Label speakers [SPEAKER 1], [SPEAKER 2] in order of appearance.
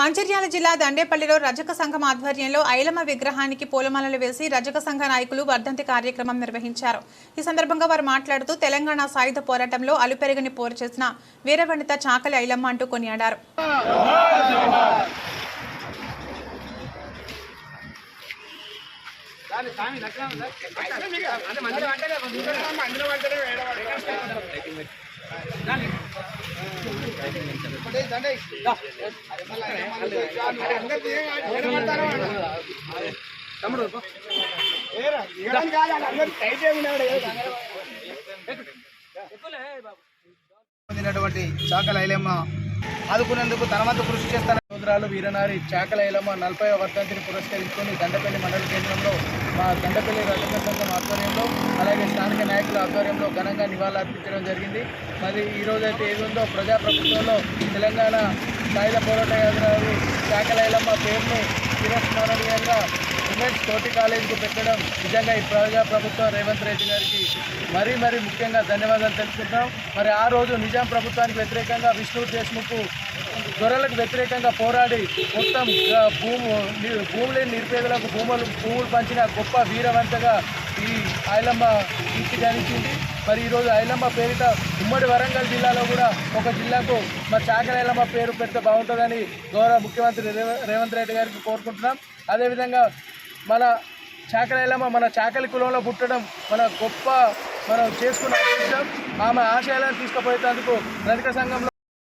[SPEAKER 1] మంచిర్యాల జిల్లా దండేపల్లిలో రజక సంఘం ఆధ్వర్యంలో ఐలమ్మ విగ్రహానికి పూలమాలలు వేసి రజక సంఘ నాయకులు వర్ధంతి కార్యక్రమం నిర్వహించారు. ఈ సందర్భంగా వారు మాట్లాడుతూ తెలంగాణ సాయుధ పోరాటంలో అలుపెరగని పోరు చేసిన వీరవనిత చాకలి ఐలమ్మ అంటూ కొనియాడారు.
[SPEAKER 2] పొందినటువంటి చాకల ఐలమ్మ ఆదుకునేందుకు తన వంతు కృషి చేస్తున్న సంవత్సరాలు వీరనారి చాకల ఇలమ నలభై వర్ధంతిని పురస్కరించుకొని దండపల్లి మండల కేంద్రంలో మా దండపల్లి రజక సంఘం ఆధ్వర్యంలో అలాగే స్థానిక నాయకుల ఆధ్వర్యంలో ఘనంగా నివాళులర్పించడం జరిగింది. మరి ఈ రోజైతే ఏది ఉందో ప్రజాప్రభుత్వంలో తెలంగాణ సాయుధ పోరాట యోధురాలు చాకల ఇలమ్మ పేరుని చిరస్మరణీయంగా ఉమెన్స్ తోటి కాలేజీకి పెట్టడం నిజంగా ఈ ప్రజా ప్రభుత్వం రేవంత్ రెడ్డి గారికి మరీ మరీ ముఖ్యంగా ధన్యవాదాలు తెలుపుకుంటాం మరి ఆ రోజు నిజాం ప్రభుత్వానికి వ్యతిరేకంగా విష్ణు దేశ్ముఖ్ దొరలకు వ్యతిరేకంగా పోరాడి మొత్తం భూము భూమి లేని నిరుపేదలకు భూములు భూములు పంచిన గొప్ప వీరవంతగా ఈ ఐలమ్మ కీర్తి గణించింది మరి ఈరోజు ఐలమ్మ పేరిట ఉమ్మడి వరంగల్ జిల్లాలో కూడా ఒక జిల్లాకు మరి చాకర ఐలమ్మ పేరు పెడితే బాగుంటుందని గౌరవ ముఖ్యమంత్రి రేవ- రేవంత్ రెడ్డి గారికి కోరుకుంటున్నాం. అదేవిధంగా మన చాకలైలమ్మ మన చాకలి కులంలో పుట్టడం మన గొప్ప మనం చేసుకున్న ఆమె ఆశయాలను తీసుకుపోయేందుకు రజక సంఘంలో